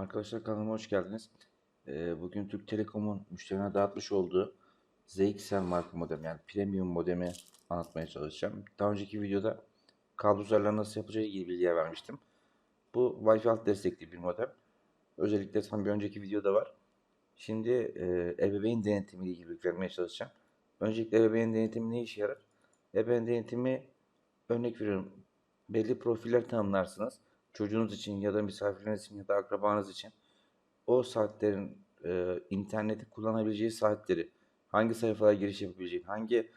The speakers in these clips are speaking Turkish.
Arkadaşlar kanalıma hoş geldiniz. Ee, bugün Türk Telekom'un müşterilerine dağıtmış olduğu ZXL marka modem yani premium modemi anlatmaya çalışacağım. Daha önceki videoda kablo üzerleri nasıl yapacağı ilgili bilgiler vermiştim. Bu Wi-Fi alt destekli bir modem. Özellikle tam bir önceki videoda var. Şimdi e, ebeveyn denetimi ile ilgili bilgi vermeye çalışacağım. Öncelikle ebeveyn denetimi ne işe yarar? Ebeveyn denetimi örnek veriyorum belli profiller tanımlarsınız. Çocuğunuz için ya da misafirleriniz için ya da akrabanız için o saatlerin e, interneti kullanabileceği saatleri hangi sayfalara giriş yapabileceği, hangi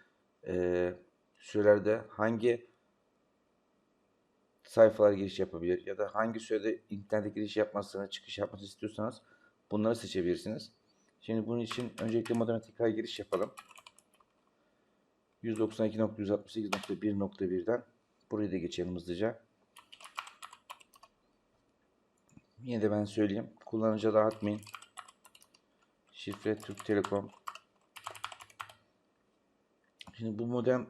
e, sürelerde hangi sayfalara giriş yapabilir ya da hangi sürede internete giriş yapmasını, çıkış yapmasını istiyorsanız bunları seçebilirsiniz. Şimdi bunun için öncelikle tekrar giriş yapalım. 192.168.1.1'den burayı da geçelim hızlıca. Yine de ben söyleyeyim. Kullanıcı admin. Şifre Türk Telekom. Şimdi bu modem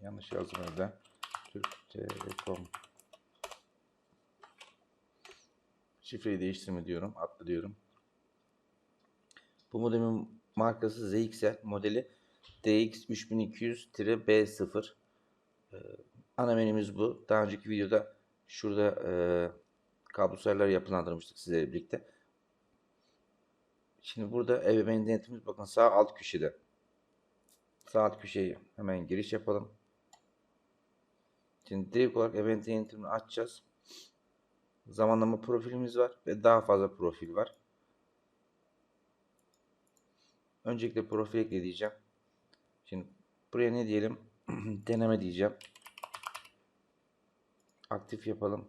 yanlış yazdım orada. Türk Telekom. Şifreyi değiştirme diyorum. Atla diyorum. Bu modemin markası ZXL modeli DX3200-B0. Ee, ana menümüz bu. Daha önceki videoda şurada e, kablosayarları yapılandırmıştık sizlerle birlikte. Şimdi burada ebeveyn denetimimiz bakın sağ alt köşede. Sağ alt köşeye hemen giriş yapalım. Şimdi direkt olarak ebeveyn denetimini açacağız. Zamanlama profilimiz var ve daha fazla profil var. Öncelikle profil ekle diyeceğim. Şimdi buraya ne diyelim? Deneme diyeceğim. Aktif yapalım.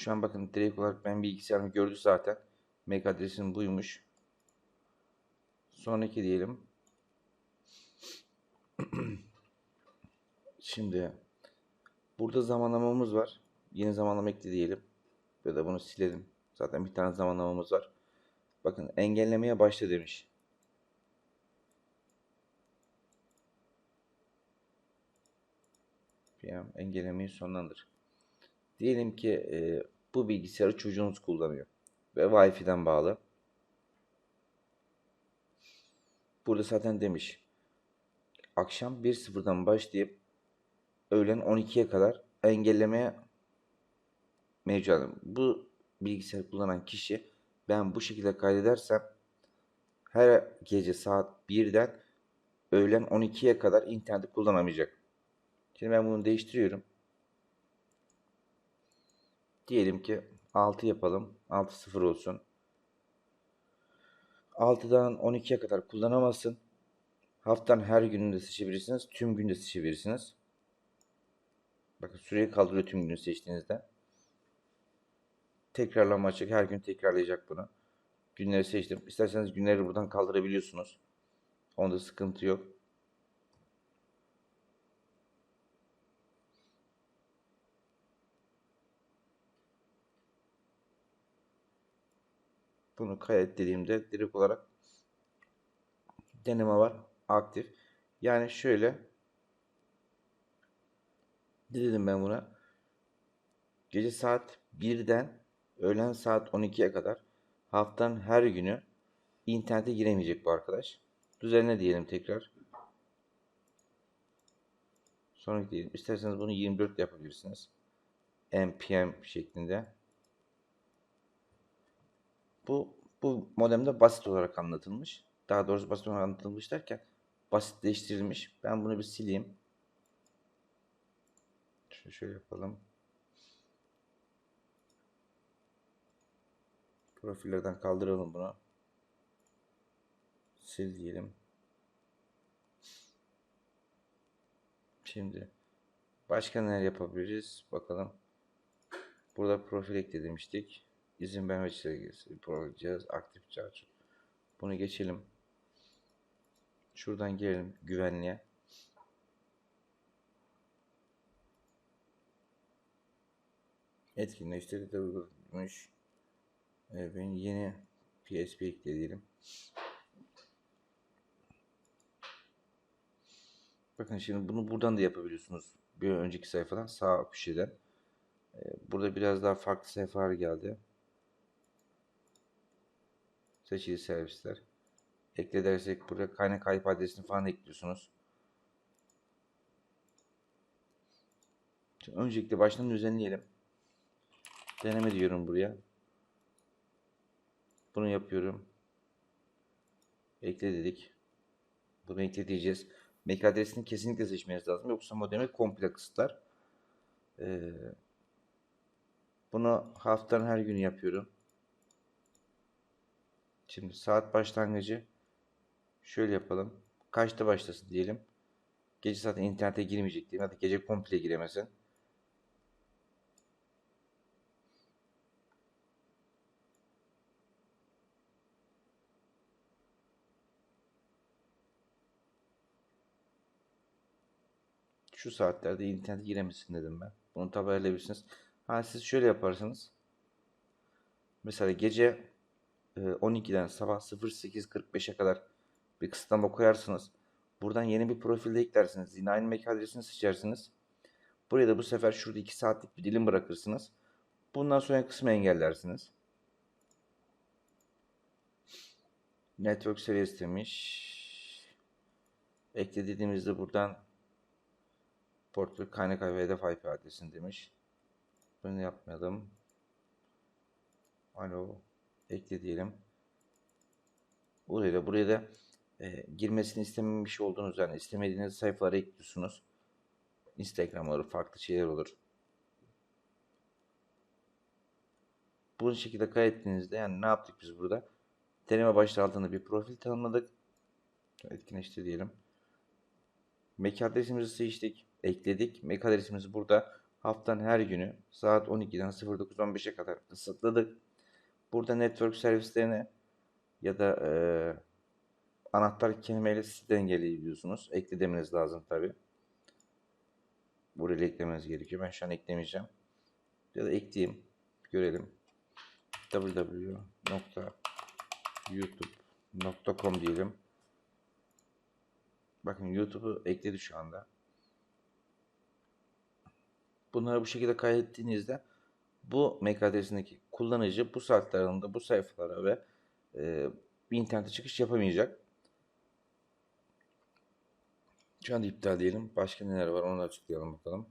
Şu an bakın direkt olarak ben bilgisayarımı gördü zaten. MAC adresim buymuş. Sonraki diyelim. Şimdi burada zamanlamamız var. Yeni zamanlama ekle diyelim. Ya da bunu silelim. Zaten bir tane zamanlamamız var. Bakın engellemeye başla demiş. PM engellemeyi sonlandır. Diyelim ki e, bu bilgisayarı çocuğunuz kullanıyor ve Wi-Fi'den bağlı. Burada zaten demiş. Akşam 1.0'dan başlayıp öğlen 12'ye kadar engellemeye mevcut. Bu bilgisayar kullanan kişi ben bu şekilde kaydedersem her gece saat 1'den öğlen 12'ye kadar interneti kullanamayacak. Şimdi ben bunu değiştiriyorum. Diyelim ki 6 yapalım. 6-0 olsun. 6'dan 12'ye kadar kullanamazsın. Haftanın her gününde seçebilirsiniz. Tüm günde seçebilirsiniz. Bakın süreyi kaldırıyor tüm günü seçtiğinizde. Tekrarlama açık. Her gün tekrarlayacak bunu. Günleri seçtim. İsterseniz günleri buradan kaldırabiliyorsunuz. Onda sıkıntı yok. Bunu kaydet dediğimde direkt olarak deneme var. Aktif. Yani şöyle dedim ben buna. Gece saat 1'den öğlen saat 12'ye kadar haftanın her günü internete giremeyecek bu arkadaş. Düzenle diyelim tekrar. Sonraki diyelim. İsterseniz bunu 24 yapabilirsiniz. npm şeklinde. Bu bu modemde basit olarak anlatılmış. Daha doğrusu basit olarak anlatılmış derken basitleştirilmiş. Ben bunu bir sileyim. Şöyle, şöyle yapalım. Profillerden kaldıralım bunu. Sil diyelim. Şimdi başka neler yapabiliriz? Bakalım. Burada profil ekle demiştik. İzin verme profil cihaz, aktif charge. Bunu geçelim. Şuradan gelelim güvenliğe. Etkinleştirdi de uygulamış. Evet, ben yeni PSP ekleyelim. Bakın şimdi bunu buradan da yapabiliyorsunuz. Bir önceki sayfadan sağ köşeden. Burada biraz daha farklı sayfalar geldi. Seçili servisler. Ekle dersek buraya kaynak IP adresini falan ekliyorsunuz. Şimdi öncelikle baştan düzenleyelim. Deneme diyorum buraya. Bunu yapıyorum. Ekle dedik. Bunu ekle diyeceğiz. MAC adresini kesinlikle seçmeniz lazım. Yoksa modemi komple kısıtlar. Ee, bunu haftanın her günü yapıyorum. Şimdi saat başlangıcı şöyle yapalım. Kaçta başlasın diyelim. Gece zaten internete girmeyecek diyelim. Hadi gece komple giremesin. Şu saatlerde internete giremesin dedim ben. Bunu tabi ayarlayabilirsiniz. Ha siz şöyle yaparsınız. Mesela gece 12'den sabah 08.45'e kadar bir kısıtlama koyarsınız. Buradan yeni bir profilde eklersiniz. Yine aynı MAC adresini seçersiniz. Buraya da bu sefer şurada 2 saatlik bir dilim bırakırsınız. Bundan sonra kısmı engellersiniz. Network seviyesi demiş. Ekle dediğimizde buradan portföy kaynak ve hedef IP adresini demiş. Bunu yapmayalım. Alo. Ekle diyelim. Buraya da buraya da e, girmesini istememiş şey olduğunuz yani istemediğiniz sayfaları ekliyorsunuz. Instagram olur, farklı şeyler olur. Bu şekilde kaydettiğinizde yani ne yaptık biz burada? Deneme başlığı altında bir profil tanımladık. Etkinleştir diyelim. MAC adresimizi seçtik, ekledik. MAC adresimizi burada haftanın her günü saat 12'den 09.15'e kadar kısıtladık. Burada network servislerine ya da e, anahtar kelimeyle site engelleyebiliyorsunuz. Ekle demeniz lazım tabi. Buraya eklemeniz gerekiyor. Ben şu an eklemeyeceğim. Ya da ekleyeyim. Görelim. www.youtube.com diyelim. Bakın YouTube'u ekledi şu anda. Bunları bu şekilde kaydettiğinizde bu MAC adresindeki kullanıcı bu saatte aralığında bu sayfalara ve e, internete çıkış yapamayacak. Şu anda iptal diyelim. Başka neler var onu açıklayalım bakalım.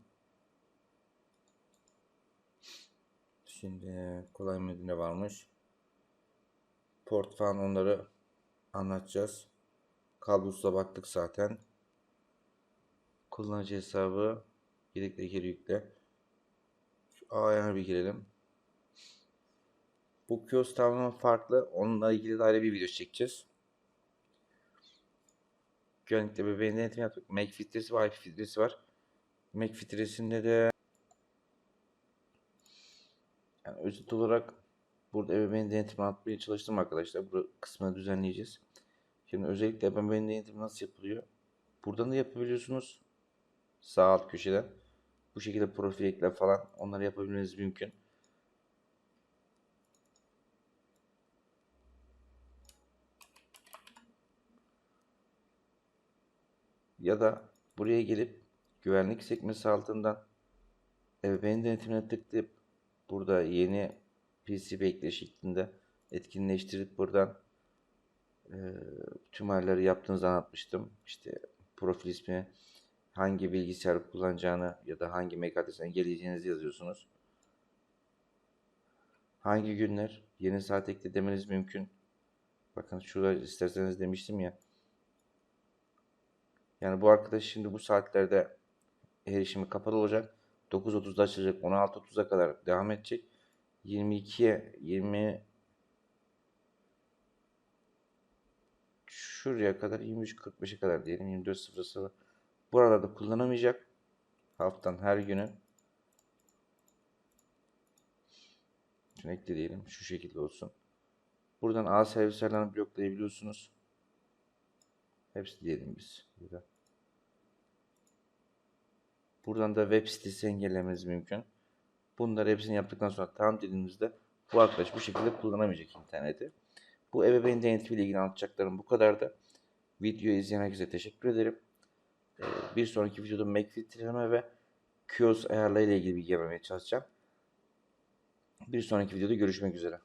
Şimdi kolay medine varmış. Port falan onları anlatacağız. Kablosuna baktık zaten. Kullanıcı hesabı yedekle geri yükle. Şu A'ya bir girelim. Bu kiosk tamamen farklı. Onunla ilgili de ayrı bir video çekeceğiz. Genellikle bebeğin denetimi yaptık. Mac filtresi ve IP filtresi var. Mac filtresinde de yani özet olarak burada ebeveyn denetimi atmaya çalıştım arkadaşlar. Bu kısmını düzenleyeceğiz. Şimdi özellikle ebeveyn denetimi nasıl yapılıyor? Buradan da yapabiliyorsunuz. Sağ alt köşeden. Bu şekilde profil ekle falan onları yapabilmeniz mümkün. Ya da buraya gelip güvenlik sekmesi altından ebeveyn denetimine tıklayıp burada yeni PC bekle şeklinde etkinleştirip buradan e, tüm ayarları yaptığınızı anlatmıştım. İşte profil ismi, hangi bilgisayar kullanacağını ya da hangi MAC adresine geleceğinizi yazıyorsunuz. Hangi günler yeni saat ekle demeniz mümkün. Bakın şurada isterseniz demiştim ya. Yani bu arkadaş şimdi bu saatlerde erişimi kapalı olacak. 9.30'da açılacak. 16.30'a kadar devam edecek. 22'ye 20 şuraya kadar 23.45'e kadar diyelim 24.00 buralarda kullanamayacak haftanın her günü şunu ekle diyelim şu şekilde olsun buradan A servislerden bloklayabiliyorsunuz hepsi diyelim biz burada. buradan da web sitesi engellemeniz mümkün bunları hepsini yaptıktan sonra tamam dediğimizde bu arkadaş bu şekilde kullanamayacak interneti bu ebeveyn denetimi ile ilgili anlatacaklarım bu kadardı. Videoyu izleyen herkese teşekkür ederim. Ee, bir sonraki videoda Mac filtreleme ve QoS ayarlarıyla ilgili bilgi vermeye çalışacağım. Bir sonraki videoda görüşmek üzere.